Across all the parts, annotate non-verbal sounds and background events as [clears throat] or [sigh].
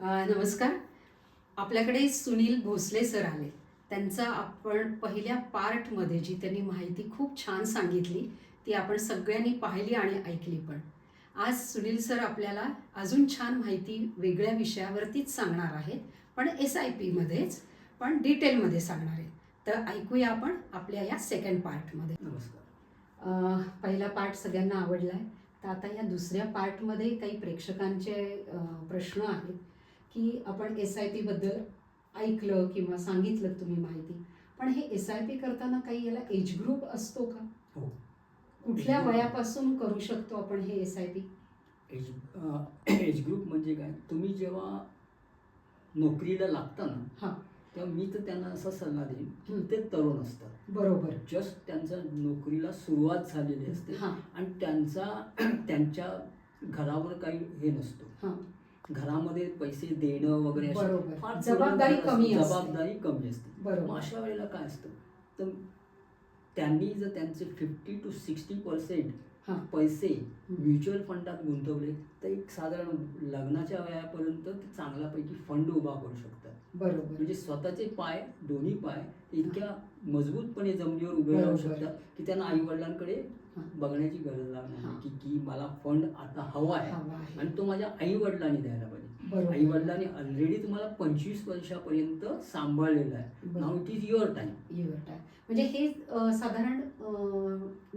नमस्कार. आपल्याकडे सुनील भोसले सर आले. त्यांचा आपण पहिल्या पार्टमध्ये जी त्यांनी माहिती खूप छान सांगितली ती आपण सगळ्यांनी पाहिली आणि ऐकली पण. आज सुनील सर आपल्याला अजून छान माहिती वेगळ्या विषयावरतीच सांगणार आहेत पण एस आय पीमध्येच पण डिटेलमध्ये सांगणार आहेत. तर ऐकूया आपण आपल्या या सेकंड पार्टमध्ये नमस्कार. पहिला पार्ट सगळ्यांना आवडला आहे तर आता या दुसऱ्या पार्टमध्ये काही प्रेक्षकांचे प्रश्न आहेत. की आपण एस आय पीबद्दल ऐकलं किंवा सांगितलं तुम्ही माहिती. पण हे एस आय पी करताना काही याला एज ग्रुप असतो का? हो. कुठल्या. वयापासून करू शकतो आपण हे S I P age age group म्हणजे काय? तुम्ही जेव्हा नोकरीला लागता हा. ना तेव्हा मी तर त्यांना असा सल्ला देईन की हं. ते तरुण असतात. बरोबर. जस्ट त्यांचा नोकरीला सुरुवात झालेली असते हां. आणि त्यांचा [clears throat] त्यांच्या घरावर काही हे नसतो. हां. घरामध्ये पैसे देणं वगैरे अशी बरोबर. फार जबाबदारी जबाबदारी कमी असते. जबाबदारी कमी असते मग बरोबर अशा वेळेला काय असतं तर त्यांनी जर त्यांचे फिफ्टी टू सिक्स्टी पर्सेंट हां. पैसे. म्युच्युअल फंडात गुंतवले तर एक साधारण लग्नाच्या वयापर्यंत ते चांगल्यापैकी फंड उभा करू शकतात बरोबर म्हणजे स्वतःचे पाय दोन्ही पाय इतक्या मजबूतपणे जमिनीवर उभे राहू. शकतात की त्यांना आई वडिलांकडे. बघण्याची गरज लागणार. नाही. की की मला फंड आता हवा आहे. आणि तो माझ्या आई वडिलांनी द्यायला पाहिजे. आई वडिलांनी ऑलरेडी तुम्हाला पंचवीस वर्षापर्यंत सांभाळलेलं आहे. नाव it is your time your time म्हणजे हे साधारण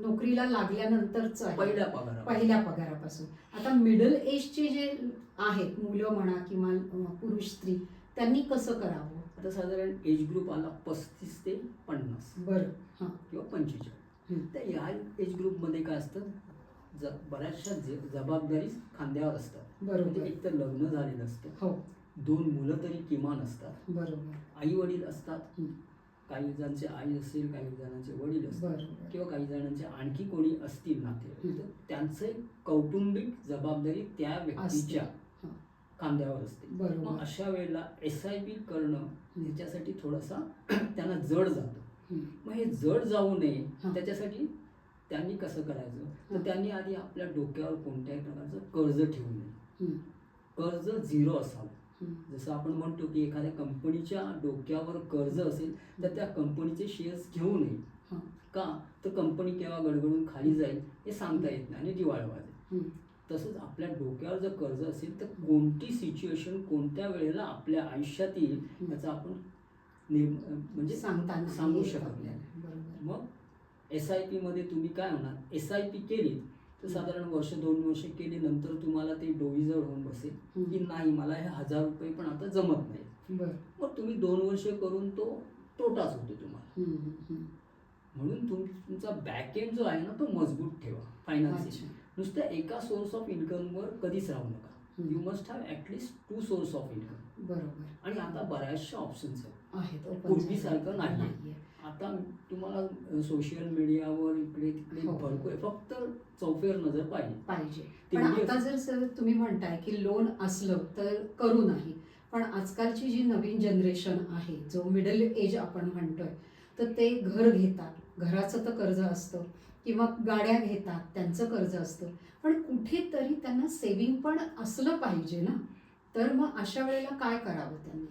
नोकरीला लागल्यानंतरच पहिल्या पगारा पहिल्या पगारापासून. आता मिडल एजचे जे आहेत मुलं म्हणा किंवा पुरुष स्त्री त्यांनी कसं करावं? आता साधारण एज ग्रुप आला पस्तीस ते पन्नास बरं हां. किंवा पंचेचाळीस. तर या एज ग्रुपमध्ये काय असतं? ज बऱ्याचशा ज- जबाबदारी खांद्यावर असतात. म्हणजे बरोबर एक तर लग्न झालेलं असतं. हो. दोन मुलं तरी किमान असतात. बरोबर. आई वडील असतात. काही जणांचे आई असेल काही जणांचे वडील बरोबर. किंवा काही जणांचे आणखी कोणी असतील नाते. तर त्यांचं एक कौटुंबिक जबाबदारी त्या व्यक्तीच्या खांद्यावर असते बरोबर मग अशा वेळेला एस आय पी करणं. ह्याच्यासाठी थोडासा [clears throat] त्यांना जड जातं हं. मग हे जड जाऊ नये हां. त्याच्यासाठी त्यांनी कसं करायचं तर हां. त्यांनी आधी आपल्या डोक्यावर कोणत्याही प्रकारचं कर्ज ठेवू नये हं. कर्ज झिरो असावं हं. जसं आपण म्हणतो की एखाद्या कंपनीच्या डोक्यावर कर्ज असेल तर त्या कंपनीचे शेअर्स घेऊ नये हां. का तर कंपनी केव्हा गडगडून खाली जाईल हे सांगता येत नाही आणि दिवाळ वाजेल हं. तसंच आपल्या डोक्यावर जर कर्ज असेल तर कोणती सिच्युएशन कोणत्या वेळेला आपल्या आयुष्यात येईल. याचा आपण म्हणजे सांगताना सांगू शकत. नाही मग एस आय पीमध्ये तुम्ही काय होणार एस आय पी केली तर साधारण वर्ष दोन वर्ष केली नंतर तुम्हाला ते डोईजवळ होऊन बसेल. की नाही मला हे हजार रुपये पण आता जमत नाही मग तुम्ही दोन वर्ष करून तो तोटाच होतो तुम्हाला. म्हणून तुम तुमचा बॅकएंड जो आहे ना तो मजबूत ठेवा फायनान्शियल अच्छा नुसतं एका सोर्स ऑफ इन्कमवर कधीच राहू नका. हं. You must have at least two source of income बरोबर. आणि आता बऱ्याचशा ऑप्शन्स आहेत. पूर्वीसारखं. नाहीये. आता तुम्हाला सोशल मीडियावर इकडे तिकडे हो. भरपूर फक्त चौफेर नजर पाहिजे. पाहिजे. पण आता जर सर तुम्ही म्हणताय की लोन असलं तर करू नाही. पण आजकालची जी नवीन जनरेशन आहे जो मिडल एज आपण म्हणतोय तर ते घर घेतात. घराचं तर कर्ज असतं. किंवा गाड्या घेतात त्यांचं कर्ज असतं. पण कुठेतरी त्यांना सेविंग पण असलं पाहिजे ना? तर मग अशा वेळेला काय करावं त्यांनी?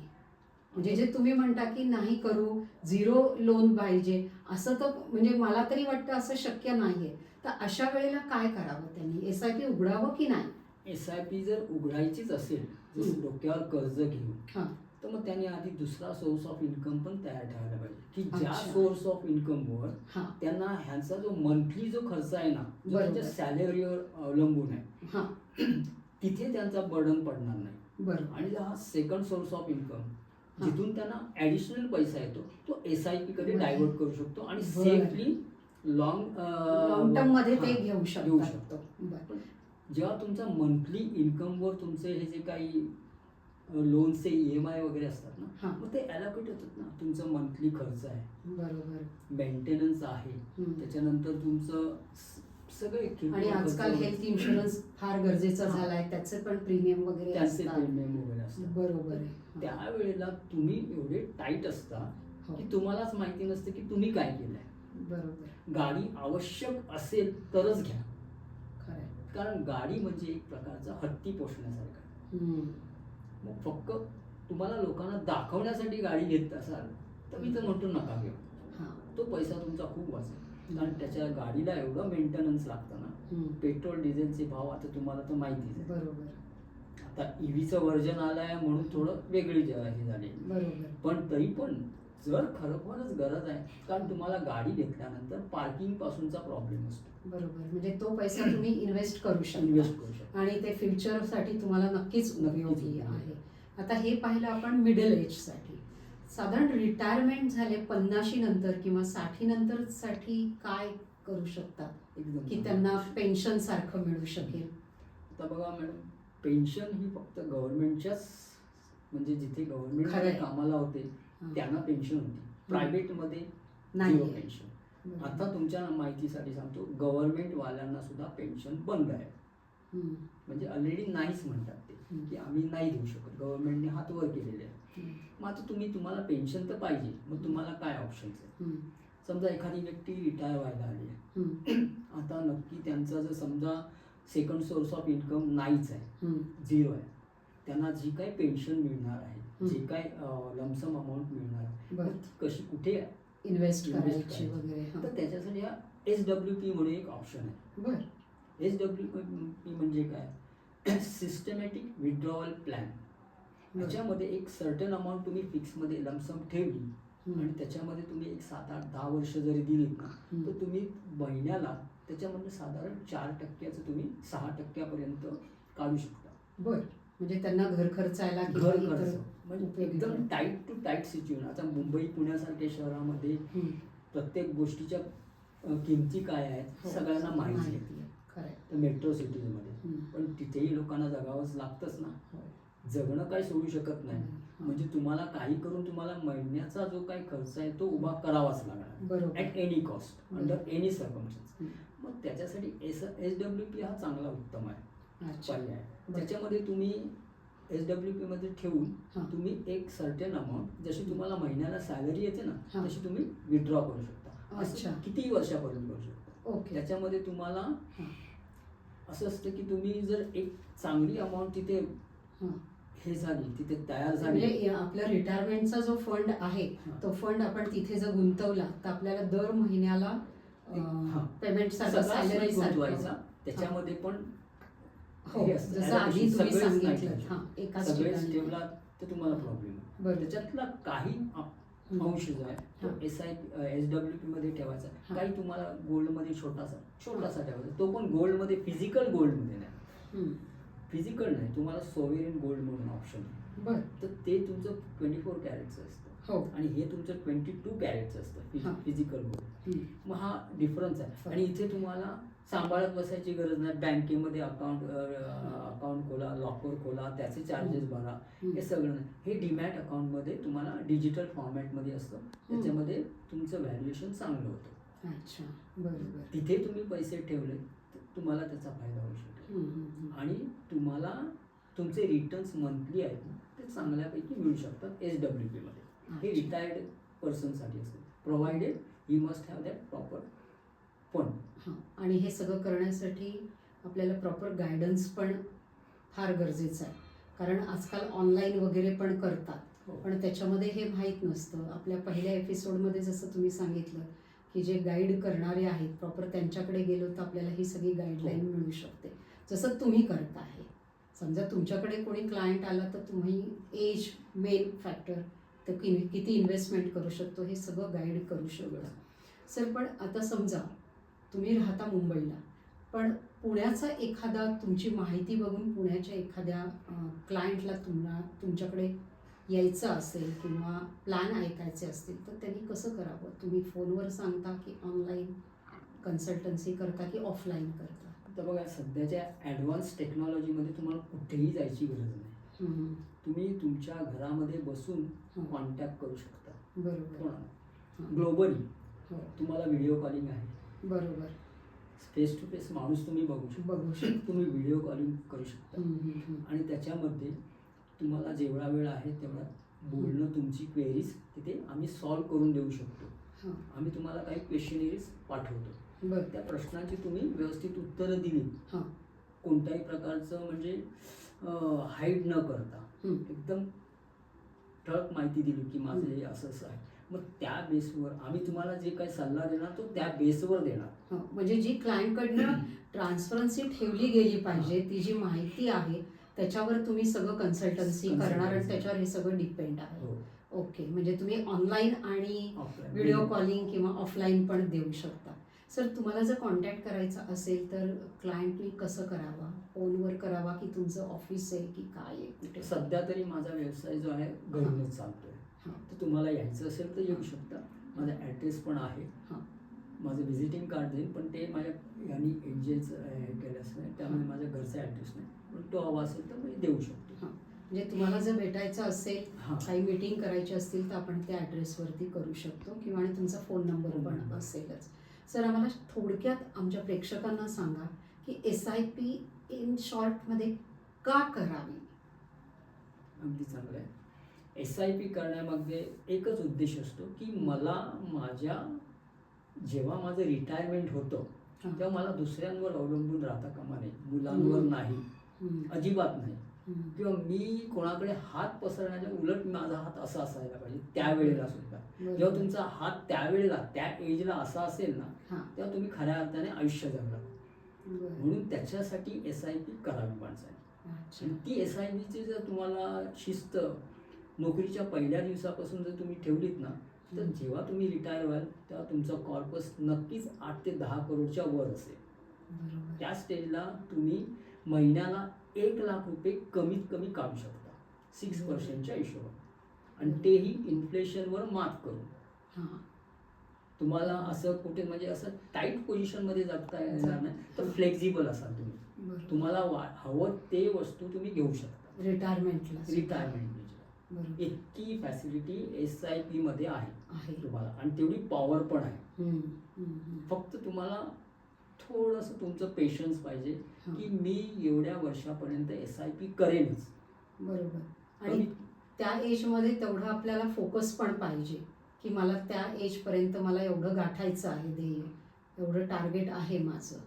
म्हणजे जे तुम्ही म्हणता की नाही करू झिरो लोन पाहिजे असं तर म्हणजे मला तरी वाटतं असं शक्य नाहीये. तर अशा वेळेला काय करावं त्यांनी? एस आय पी उघडावं की नाही? एस आय पी जर उघडायचीच असेल डोक्यावर कर्ज घेऊन हां. तर मग त्यांनी आधी दुसरा सोर्स ऑफ इन्कम पण तयार ठेवायला पाहिजे की ज्या. सोर्स ऑफ इन्कमवर हां त्यांना ह्यांचा जो मंथली जो खर्च आहे ना जो. त्यांच्या सॅलरीवर अवलंबून आहे हां [clears throat] तिथे त्यांचा बर्डन पडणार नाही आणि हा सेकंड सोर्स ऑफ इन्कम. जिथून त्यांना ऍडिशनल पैसा येतो तो एस आय पी कडे बरं. डायव्हर्ट करू शकतो आणि. सेफली लॉंग लॉंग टर्ममध्ये ते घेऊ शकतो. जेव्हा तुमचा मंथली इन्कमवर तुमचे हे जे काही लोनचे ई एम आय वगैरे असतात ना हां. मग ते अलोकेट होतात ना. तुमचं मंथली खर्च आहे. बरोबर. मेंटेनन्स आहे. त्याच्यानंतर तुमचं स- सगळे किरकोळ आणि खर्च आजकाल वगैरे, हेल्थ इन्शुरन्स फार गरजेचा हां. झालाय. त्याचे पण प्रीमियम वगैरे त्यांचे असतात. प्रीमियम वगैरे असतात. बरोबर आहे. हां. त्यावेळेला तुम्ही एवढे टाईट असता हो. की तुम्हालाच माहिती नसतं की तुम्ही काय केलंय. बरोबर. गाडी आवश्यक असेल तरच घ्या. कारण गाडी म्हणजे एक प्रकारचा हत्ती पोषण्यासारखा हम्म. मग फक्त तुम्हाला लोकांना दाखवण्यासाठी गाडी घेत असाल तर मी तर म्हणतो नका घेऊ. तो पैसा तुमचा खूप वाचेल. कारण त्याच्या गाडीला एवढं मेंटेनन्स लागतं ना. पेट्रोल डिझेलचे भाव आता तुम्हाला तर माहितीच आहे. बरोबर. आता ईव्हीचं वर्जन आलं आहे म्हणून थोडं वेगळी हे झाली पण तरी पण जर खरोखरच गरज आहे कारण तुम्हाला गाडी घेतल्यानंतर पार्किंग पासूनचा प्रॉब्लेम असतो. बरोबर. म्हणजे तो पैसा तुम्ही इन्व्हेस्ट करू शकता. इन्व्हेस्ट करू शकतो. आणि ते फ्युचरसाठी तुम्हाला नक्कीच उपयोगी. आहे. आता हे पाहिलं आपण मिडल एजसाठी साधारण रिटायरमेंट झाले पन्नाशी नंतर किंवा साठी नंतर साठी काय करू शकतात एकदम की त्यांना पेन्शन सारखं मिळू शकेल? आता बघा मॅडम पेन्शन ही फक्त गव्हर्नमेंटच्याच म्हणजे जिथे गव्हर्नमेंट खरंय. कामाला होते. त्यांना पेन्शन होती. प्रायव्हेटमध्ये नाही. झिरो पेन्शन आता तुमच्या माहितीसाठी सांगतो गव्हर्नमेंट वाल्यांना सुद्धा पेन्शन बंद आहे. म्हणजे ऑलरेडी नाहीच म्हणतात ते की आम्ही नाही देऊ शकत. गव्हर्नमेंटने हात वर केलेले आहे. मग आता तुम्ही तुम्हाला पेन्शन तर पाहिजे मग तुम्हाला काय ऑप्शन्स आहे समजा एखादी व्यक्ती रिटायर व्हायला आली आहे. [clears throat] आता नक्की त्यांचा जर समजा सेकंड सोर्स ऑफ इन्कम नाहीच आहे झिरो आहे त्यांना जी काही पेन्शन मिळणार आहे. जे काय लमसम अमाऊंट मिळणार बरं. ती कशी कुठे इन्व्हेस्ट Invest करायची करायची. वगैरे हां. तर त्याच्यासाठी हा एस डब्ल्यू पी म्हणून एक ऑप्शन आहे. बरं. एस डब्ल्यू पी म्हणजे काय? सिस्टमॅटिक विड्रॉवल प्लॅन बरं. याच्यामध्ये एक सर्टन अमाऊंट तुम्ही फिक्समध्ये लमसम ठेवली हम्म, आणि त्याच्यामध्ये तुम्ही एक सात आठ दहा वर्ष जरी दिलीत ना हम्म. तर तुम्ही महिन्याला त्याच्यामध्ये साधारण चार टक्क्याचं तुम्ही सहा टक्क्यापर्यंत काढू शकता. बरं. म्हणजे त्यांना घर खर्चायला घर खर्च. म्हणजे एकदम. टाईट टू टाईट सिच्युएशन आता मुंबई पुण्यासारख्या शहरामध्ये प्रत्येक गोष्टीच्या किमती काय आहेत हो, सगळ्यांना माहिती आहे. तर मेट्रो सिटीजमध्ये पण तिथेही लोकांना जगावंच लागतंच ना. जगणं काही सोडू शकत नाही. म्हणजे तुम्हाला काही करून तुम्हाला महिन्याचा जो काही खर्च आहे तो उभा करावाच लागणार. At any cost. Under any circumstances. मग त्याच्यासाठी एस एस डब्ल्यू पी हा चांगला उत्तम आहे. पर्याय. त्याच्यामध्ये तुम्ही एस डब्ल्यू पी मध्ये ठेवून. तुम्ही एक सर्टेन अमाऊंट जशी तुम्हाला महिन्याला सॅलरी येते ना. तशी तुम्ही विड्रॉ करू शकता अच्छा. कितीही वर्षापर्यंत करू शकता ओके त्याच्यामध्ये तुम्हाला. असं असतं की तुम्ही जर एक चांगली अमाऊंट तिथे हां. झाली तिथे तयार झाली म्हणजे आपल्या रिटायरमेंटचा जो फंड आहे. तो फंड आपण तिथे जर गुंतवला तर आपल्याला दर महिन्याला. पेमेंट त्याच्यामध्ये पण हो असतं, जसं आधी allocation तुम्ही सगळेच नाही सांगितलं ठेवू एकाच सगळेच ठिकाणी. ठेवला तर तुम्हाला प्रॉब्लेम त्याच्यातला काही हम्म. अंश जो आहे तो हां. S I S W P मध्ये ठेवायचा हां. काही तुम्हाला गोल्डमध्ये छोटासा छोटासा ठेवायचा. तो पण गोल्डमध्ये फिजिकल गोल्डमध्ये नाही. हम्म. फिजिकल नाही. तुम्हाला सोवेरियन गोल्ड म्हणून ऑप्शन बरं. तर ते तुमचं ट्वेंटी फोर कॅरेटचं असतं. हो. आणि हे तुमचं ट्वेंटी टू कॅरेटचं असतं. Physical gold. मग हा डिफरन्स आहे. आणि इथे तुम्हाला सांभाळत बसायची गरज नाही. बँकेमध्ये अकाउंट अकाउंट खोला लॉकर खोला त्याचे चार्जेस भरा. हे सगळं नाही. हे डीमॅट अकाउंटमध्ये तुम्हाला डिजिटल फॉर्मॅटमध्ये असतं. त्याच्यामध्ये तुमचं व्हॅल्युएशन चांगलं होतं. अच्छा. बरोबर. तिथे तुम्ही पैसे ठेवले तुम्हाला त्याचा फायदा होऊ शकेल हम्म. आणि तुम्हाला तुमचे रिटर्न्स मंथली आहेत ना, ते चांगल्यापैकी मिळू शकतात एस डब्ल्यू पीमध्ये हे. रिटायर्ड पर्सनसाठी असतं provided he must have that proper fund हां. आणि हे सगळं करण्यासाठी आपल्याला प्रॉपर गायडन्स पण फार गरजेचं आहे. कारण आजकाल ऑनलाईन वगैरे पण करतात. हो. पण त्याच्यामध्ये हे माहीत नसतं. आपल्या पहिल्या एपिसोडमध्ये जसं तुम्ही सांगितलं की जे गाईड करणारे आहेत प्रॉपर त्यांच्याकडे गेलो तर आपल्याला ही सगळी गाईडलाईन हो. मिळू शकते. जसं तुम्ही करत आहे समजा तुमच्याकडे कोणी क्लायंट आला तर तुम्ही एज मेन फॅक्टर तर कि किती इन्व्हेस्टमेंट करू शकतो हे सगळं गाईड करू शकता. सर पण आता समजा तुम्ही राहता मुंबईला पण पुण्याचा एखादा तुमची माहिती बघून पुण्याच्या एखाद्या क्लायंटला तुम्हाला तुमच्याकडे यायचं असेल किंवा प्लॅन ऐकायचे असतील तर त्यांनी कसं करावं? तुम्ही फोनवर सांगता की ऑनलाईन कन्सल्टन्सी करता की ऑफलाईन करता? तर बघा सध्याच्या ॲडव्हान्स टेक्नॉलॉजीमध्ये तुम्हाला कुठेही जायची गरज नाही. तुम्ही तुमच्या घरामध्ये बसून कॉन्टॅक्ट करू शकता. बरोबर. कोणाला हं, ग्लोबली हो. तुम्हाला व्हिडिओ कॉलिंग आहे. बरोबर. फेस टू फेस माणूस तुम्ही बघू शकता. बघू शकतो. तुम्ही व्हिडिओ कॉलिंग करू शकता. आणि त्याच्यामध्ये तुम्हाला जेवढा वेळ आहे तेवढा बोलणं तुमची क्वेरीज तिथे आम्ही सॉल्व करून देऊ शकतो. आम्ही तुम्हाला काही क्वेश्चनरीज पाठवतो. बरं. त्या प्रश्नांची तुम्ही व्यवस्थित उत्तरं दिली. कोणत्याही प्रकारचं म्हणजे हाईड न करता. एकदम ठळक माहिती दिली की माझं हे असं असं आहे. मग त्या बेसवर आम्ही तुम्हाला जे काही सल्ला देणार तो त्या बेसवर देणार. हो, म्हणजे जी क्लायंटकडनं ट्रान्सपरन्सी ठेवली गेली पाहिजे ती जी माहिती आहे त्याच्यावर तुम्ही सगळं कन्सल्टन्सी करणार आणि. त्याच्यावर हे सगळं डिपेंड आहे. हो. ओके म्हणजे तुम्ही ऑनलाईन आणि. व्हिडिओ कॉलिंग किंवा ऑफलाईन पण देऊ शकता. सर तुम्हाला जर कॉन्टॅक्ट करायचा असेल तर क्लायंटनी कसं करावा? फोनवर करावा की तुमचं ऑफिस आहे की काय आहे कुठे? सध्या तरी माझा व्यवसाय जो आहे घरूनच चालतोय हां. तर तुम्हाला यायचं असेल तर येऊ शकता. माझा ॲड्रेस पण आहे. हां. माझं व्हिजिटिंग कार्ड देईन पण ते माझ्या यांनी एक्सचेंज केलंच नाही त्यामुळे माझ्या घरचा ॲड्रेस नाही. पण तो हवा असेल तर मी देऊ शकतो. म्हणजे तुम्हाला जर भेटायचं असेल हां. काही मीटिंग करायची असतील तर आपण त्या ॲड्रेसवरती करू शकतो किंवा आणि तुमचा फोन नंबर पण नंबर. असेलच. सर आम्हाला थोडक्यात आमच्या प्रेक्षकांना सांगा की एस आय पी इन शॉर्टमध्ये का करावी? अगदी चांगलं आहे. एस आय पी करण्यामध्ये एकच उद्देश असतो की मला माझ्या जेव्हा माझं रिटायरमेंट होतं. तेव्हा मला दुसऱ्यांवर अवलंबून राहता कामा नये. मुलांवर. नाही. अजिबात नाही. किंवा मी कोणाकडे हात पसरण्याच्या उलट माझा हात असा असायला पाहिजे त्यावेळेला सुद्धा. जेव्हा तुमचा हात त्यावेळेला त्या एजला असा असेल ना तेव्हा तुम्ही खऱ्या अर्थाने आयुष्य जगला. म्हणून त्याच्यासाठी एस आय पी करावी माणसाने ती एस आय बीची जर तुम्हाला शिस्त नोकरीच्या पहिल्या दिवसापासून जर तुम्ही ठेवलीत ना तर. जेव्हा तुम्ही रिटायर व्हाल तेव्हा तुमचा कॉर्पस नक्कीच आठ ते दहा करोडच्या वर असेल. त्या स्टेजला तुम्ही महिन्याला एक लाख रुपये कमीत कमी काढू शकता. सिक्स. पर्सेंटच्या हिशोबात आणि तेही इन्फ्लेशनवर मात करून. हां, तुम्हाला असं कुठे म्हणजे असं टाईट पोझिशनमध्ये जगता येणार नाही तर फ्लेक्झिबल असाल तुम्ही. तुम्हाला हवं ते वस्तू तुम्ही घेऊ शकता. रिटायरमेंटला रिटायरमेंट बरोबर. इतकी फॅसिलिटी एस आय पी मध्ये आहे तुम्हाला. आणि तेवढी पॉवर पण आहे. फक्त तुम्हाला थोडंसं तुमचं पेशन्स पाहिजे हां, की मी एवढ्या वर्षापर्यंत एस आय पी करेनच. बरोबर. आणि कमी- त्या एजमध्ये तेवढं आपल्याला फोकस पण पाहिजे की मला त्या एजपर्यंत मला एवढं गाठायचं आहे ध्येय. एवढं टार्गेट आहे माझं.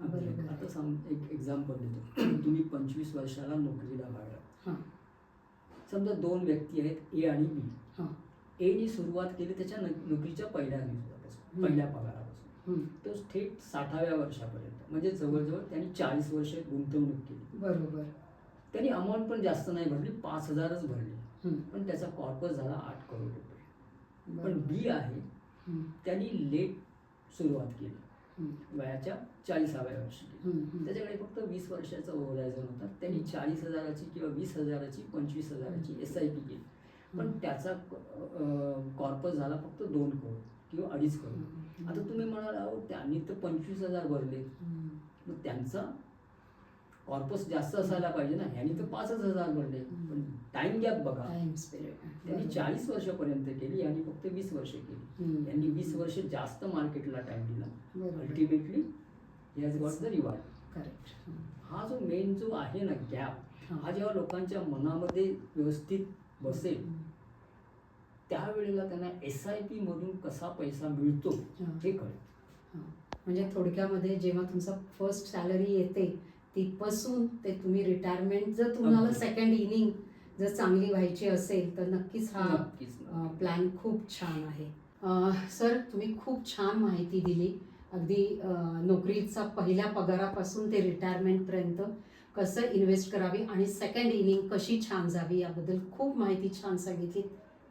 बरोबर. आता आहे. सम एक एक्झाम्पल देतो. तुम्ही पंचवीस वर्षाला नोकरीला लागला हां. समजा दोन व्यक्ती आहेत ए आणि बी हां. एनी सुरुवात केली त्याच्या नोकरीच्या पहिल्या दिवसापासून. पहिल्या पगारापासून. हम्म, तो थेट साठाव्या वर्षापर्यंत. म्हणजे जवळजवळ त्यांनी चाळीस वर्ष गुंतवणूक केली. बरोबर. त्यांनी अमाऊंट पण जास्त नाही भरली पाच हजारच भरली. पण त्याचा कॉर्पस झाला आठ करोड रुपये. पण. बी आहे त्यांनी लेट सुरुवात केली. वयाच्या चाळीसाव्या वर्षी. त्याच्याकडे फक्त वीस वर्षाचा होरायझन होता. त्यांनी चाळीस हजाराची किंवा वीस हजाराची पंचवीस हजाराची एस आय पी केली. पण त्याचा कॉर्पस झाला फक्त दोन करोड. किंवा अडीच करोड. आता तुम्ही म्हणाल अहो त्यांनी तर पंचवीस हजार भरले. मग त्यांचा कॉर्पस जास्त असायला पाहिजे ना? ह्यांनी तर पाचच हजार भरले. पण टाइम गॅप बघा. त्यांनी चाळीस वर्षापर्यंत केली यांनी फक्त वीस वर्ष केली. यांनी वीस वर्ष जास्त मार्केटला टाइम दिला. Ultimately has got the reward correct हा जो मेन जो आहे ना गॅप हा. जेव्हा लोकांच्या मनामध्ये व्यवस्थित बसेल त्यावेळेला त्यांना एस आय पी मधून कसा पैसा मिळतो हे. कळेल म्हणजे थोडक्यामध्ये जेव्हा तुमचा फर्स्ट सॅलरी येते तिथपासून ते तुम्ही रिटायरमेंट जर तुम्हाला. सेकंड इनिंग जर चांगली व्हायची असेल तर नक्कीच हा प्लॅन खूप छान आहे. सर तुम्ही खूप छान माहिती दिली. अगदी नोकरीचा पहिल्या पगारापासून ते रिटायरमेंटपर्यंत कसं इन्व्हेस्ट करावी आणि सेकंड इनिंग कशी छान जावी याबद्दल खूप माहिती छान सांगितली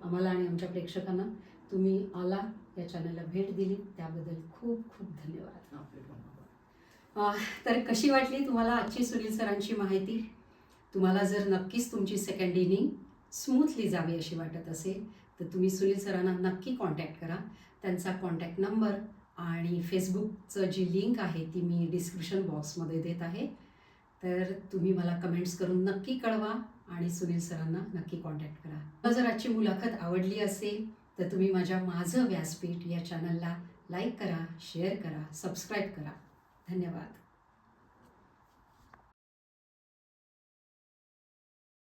आम्हाला आणि आमच्या प्रेक्षकांना तुम्ही आला या चॅनलला भेट दिली. त्याबद्दल खूप खूप धन्यवाद. आपले तर कशी वाटली तुम्हाला आजची सुनील सरांची माहिती? तुम्हाला जर नक्कीच तुमची सेकंड इनिंग स्मूथली जावी अशी वाटत असेल तर तुम्ही सुनील सरांना नक्की कॉन्टॅक्ट करा. त्यांचा कॉन्टॅक्ट नंबर आणि फेसबुकचं जी लिंक आहे ती मी डिस्क्रिप्शन बॉक्समध्ये देत आहे. तर तुम्ही मला कमेंट्स करून नक्की कळवा. आणि सुनील सरांना नक्की कॉन्टॅक्ट करा. मला जर आजची मुलाखत आवडली असेल तर तुम्ही माझ्या माझं व्यासपीठ या चॅनलला लाईक करा शेअर करा सबस्क्राईब करा. धन्यवाद.